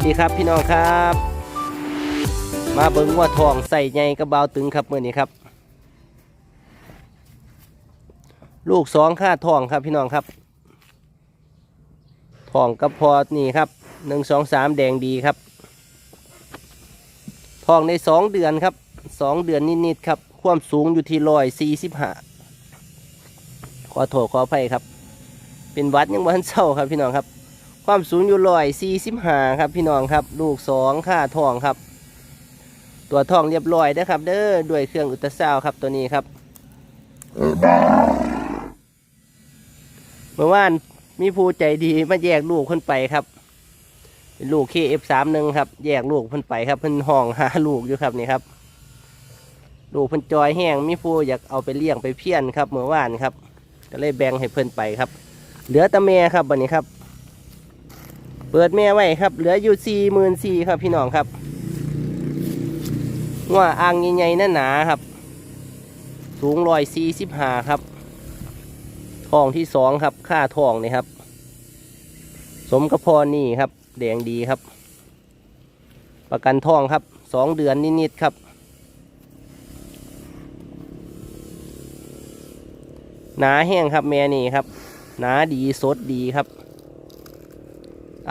วัสดีครับพี่น้องครับ มาเบิ้งว่าทองใส่ใหญ่กระเบาตึงครับเมื่อนี้ครับ ลูกสองค่าทองครับพี่น้องครับทองกระพอนี่ครับหนึ่งสองสามแดงดีครับทองในสองเดือนครับสองเดือนนิดๆครับ ความสูงอยู่ที่ร้อยสี่สิบห้าขอโทษขออภัยครับ เป็นวัดยังวันเศร้าครับพี่น้องครับ ความสูงอยู่ร้อยสี่สิบห้าครับ พี่น้องครับ ลูกสองค่าทองครับ ตัวทองเรียบร้อยนะครับ เด้อด้วยเครื่องอุตราซาวด์ครับตัวนี้ครับเมื่อวานมีผู้ใจดีมาแยกลูกเพิ่นไปครับลูกเป็นลูก KF31 ครับ แยกลูกเพิ่นไปครับเพิ่นห้องหาลูกอยู่ครับนี่ครับ ลูกเพิ่นจอยแห้งมีผู้อยากเอาไปเลี้ยงไปเพี้ยนครับเมื่อวานครับ ก็เลยแบ่งให้เพิ่นไปครับ เหลือตะแม่ครับวันนี้ครับ เปิดแม่ไว้ครับ เหลืออยู่สี่หมื่นสี่ครับพี่น้องครับว่าอ่างใหญ่ๆหนาครับ สูงร้อยสี่สิบห้าครับทองที่สองครับ ค่าทองนี่ครับ สมกระพรนี่ครับ แดงดีครับ ประกันทองครับสองเดือนนิดๆครับหนาแห้งครับแม่นี่ครับ หนาดีสดดีครับ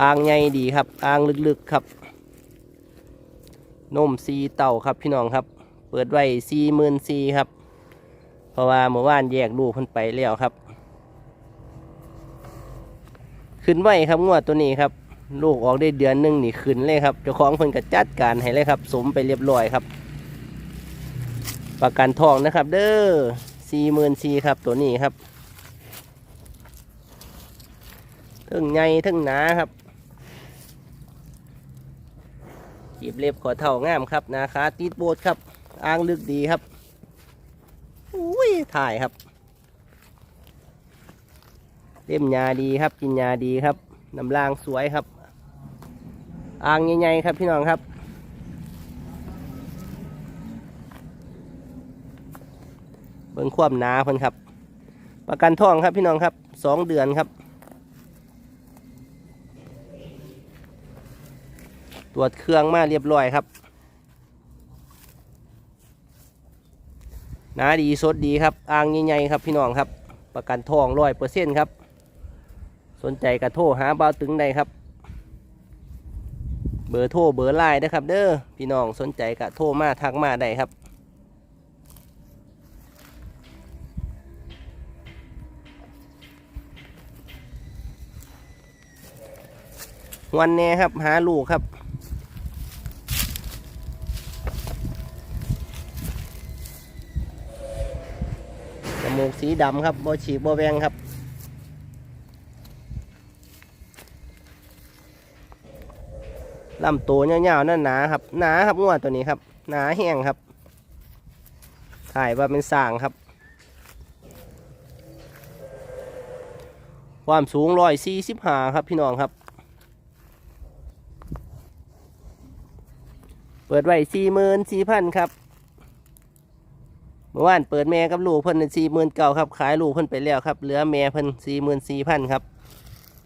อ่างใหญ่ดีครับอ่างลึกๆครับนมซีเต่าครับพี่น้องครับ เปิดไว้สี่หมื่นซีครับ เพราะว่าเมื่อวานแยกลูกเพิ่นไปแล้วครับ ขึ้นไว้ครับงวดตัวนี้ครับ ลูกออกได้เดือนหนึงนี่ขึ้นเลยครับเจ้าของเพิ่นก็จัดการให้เลยครับ สมไปเรียบร้อยครับ ประกันทองนะครับ เด้อสี่หมื่นซีครับตัวนี้ครับทึ่งใหญ่ทึ่งหนาครับ จีบเล็บขอเท่างามครับนาคาตีดโบดครับอ่างลึกดีครับอุ้ยถ่ายครับเล่มยาดีครับ กินยาดีครับน้ำลางสวยครับ อ่างใหญ่ๆครับพี่น้องครับเบิ่งความหนาเพิ่นครับ ประกันท่องครับพี่น้องครับสองเดือนครับ ตรวจเครื่องมาเรียบร้อยครับนาดีสดดีครับอ่างใหญ่ๆครับพี่น้องครับ ประกันทองร้อยเปอร์เซ็นต์ครับ สนใจกระโทรหาเบาตึงได้ครับ เบอร์โทรเบอร์ไลน์นะครับ เด้อพี่น้องสนใจกระโทรมาทักมาได้ครับวันแน่ครับหาลูกครับ มูกสีดำครับบ่ฉีกบ่แวงครับ ลำตัวเงาวๆนั่นหนาครับ หนาครับงวดตัวนี้ครับ หนาแห้งครับ ถ่ายว่าเป็นสางครับ ความสูงร้อยสี่สิบห้าครับพี่น้องครับ เปิดไว้สี่หมื่นสี่พันครับ เมื่อวานเปิดแม่กับลูกเพิ่นสี่หมื่นเก้าครับ ขายลูกเพิ่นไปแล้วครับ เหลือแม่เพิ่นสี่หมื่นสี่พันครับ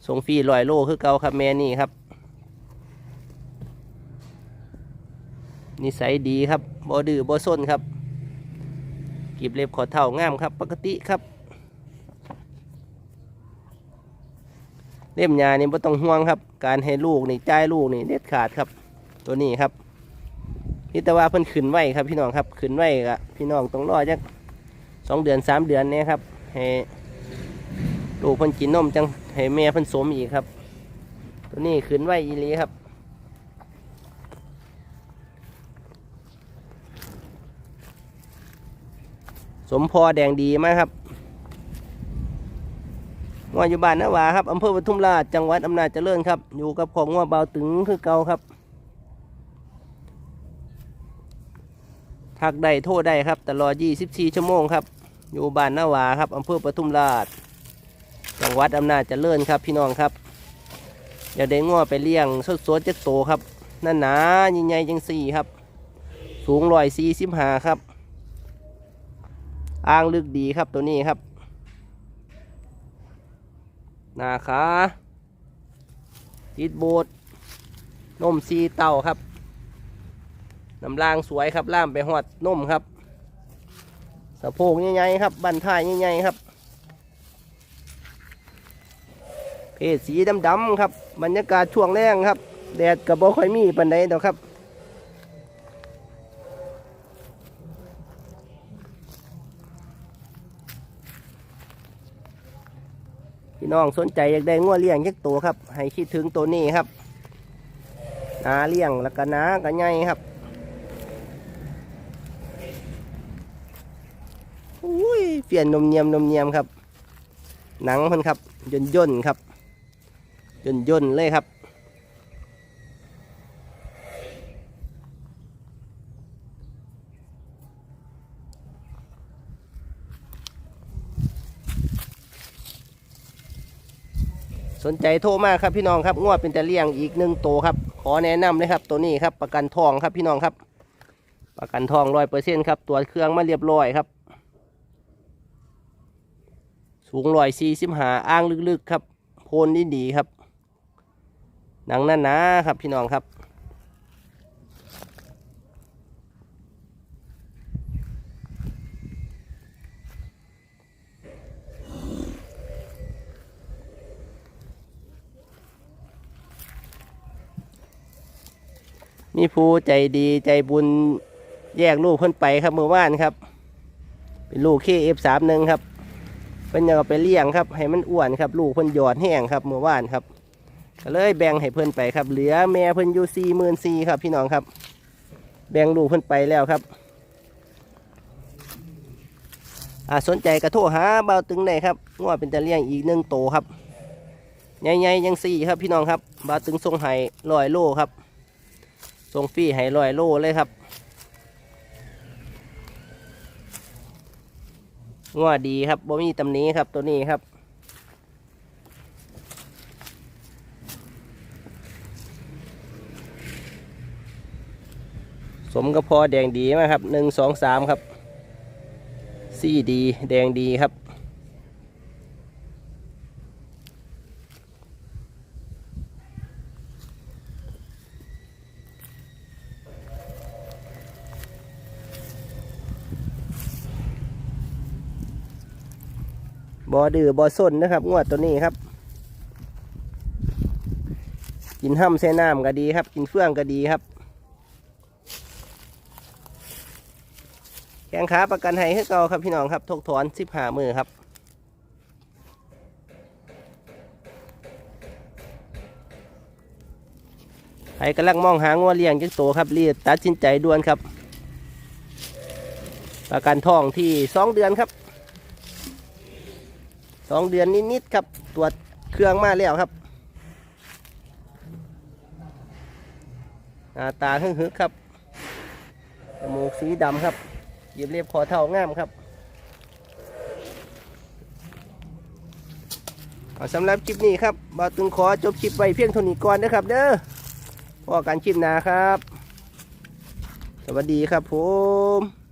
ส่งฟรีลอยโลคือเก่าครับแม่นี่ครับ นิสัยดีครับบ่ดื้อบ่ซนครับ กีบเล็บขอเท่างามครับ ปกติครับ เล่มยานี่บ่ต้องห่วงครับ การให้ลูกนี่จ่ายลูกนี่เด็ดขาดครับ ตัวนี้ครับ นี่แต่ว่าเพิ่นขึ้นไว้ครับพี่น้องครับขึ้นไว้กะพี่น้องต้องรอจักสองเดือนสามเดือนเนี่ยครับให้ลูกเพิ่นกินนมจังให้แม่เพิ่นสมอีกครับ ตัวนี้ขึ้นไว้อีลีครับสมพอแดงดีมากครับงวอยู่บ้านนาวาครับอำเภอปทุมราชจังหวัดอำนาจเจริญครับ อยู่กับของงัวเบาตึงคือเก่าครับ ทักได้โทษได้ครับ ตลอด 24 ชั่วโมงครับ อยู่บ้านนาวาครับอำเภอปทุมราช จังหวัดอำนาจเจริญครับพี่น้องครับอยาได้งัวไปเลี้ยงสดสดๆจักโตครับนั่นหนาใหญ่ๆจังสี่ครับ สูงร้อยสี่สิบห้าครับอ่างลึกดีครับตัวนี้ครับหนาขาติดโบดนมซีเต้าครับ น้ำล่างสวยครับล่ามไปหอดนมครับสะโพกใหญ่ๆครับบันท้ายใหญ่ๆครับ เพศสีดำๆครับบรรยากาศช่วงแรงครับ แดดกับบ่ค่อยมีปันใดดอกครับพี่น้องสนใจอยากได้งัวเลี้ยงยักตัวครับ ให้คิดถึงตัวนี้ครับนาเลี้ยงแล้วก็นาก็ใหญ่ครับอุ้ย เปลี่ยนนมเนียมนมเนียมครับ หนังมันครับย่นย่นครับย่นย่นเลยครับสนใจโทรมากครับพี่น้องครับงวดเป็นแต่เลี้ยงอีกหนึ่งตัวครับ ขอแนะนำเลยครับ ตัวนี้ครับประกันทองครับพี่น้องครับ ประกันทองร้อยเปอร์เซ็นต์ครับตรวเครื่องมาเรียบร้อยครับ สูงร้อยสี่สิบหาอ้างลึกๆครับ โพนดีดีครับ หนังหนาๆครับพี่น้องครับมีผู้ใจดีใจบุญแยกลูกเพิ่นไปครับเมื่อวานครับ เป็นลูกเคเอฟสามหนึ่งครับ เพิ่นยังเอาไปเลี้ยงครับ ให้มันอ้วนครับ ลูกเพิ่นหยอดแห้งครับเมื่อวานครับก็เลยแบ่งให้เพิ่นไปครับ เหลือแม่เพิ่นอยู่สี่หมื่นสี่ครับ พี่น้องครับ แบ่งลูกเพิ่นไปแล้วครับอ่าสนใจกระโทรหาเบาตึงได้ครับงวดเป็นตะเลี้ยงอีกหนึ่งโตครับใหญ่ๆยังสี่ครับพี่น้องครับเบาตึงทรงไห้ลอยโลครับส่งฟรีให้ลอยโลเลยครับ งัวดีครับบ่มีตำนี้ครับตัวนี้ครับ สมกระพอแดงดีมากครับหนึ่งสองสามครับซี่ดี แดงดีครับ บอดื้อบอส้นนะครับ งวดตัวนี้ครับ กินห้ำเส้น้ำก็ดีครับ กินเฟื่องก็ดีครับ แข้งขาประกันให้ให้เก่าครับพี่น้องครับทกถอนสิบหามือครับใครกำลังมองหางัวเลี้ยงจักโตครับรีบตัดสินใจด่วนครับ ประกันทองที่สองเดือนครับ สองเดือนนิดๆครับตรวจเครื่องมาแล้วครับหน้าตาหึ่งๆครับจมูกสีดำครับเหยียบเรียบคอเท่างามครับเอาสำหรับคลิปนี้ครับบาตึงขอจบคลิปไว้เพียงเท่านี้ก่อนนะครับ เด้อพอกันคลิปหน้าครับ สวัสดีครับผม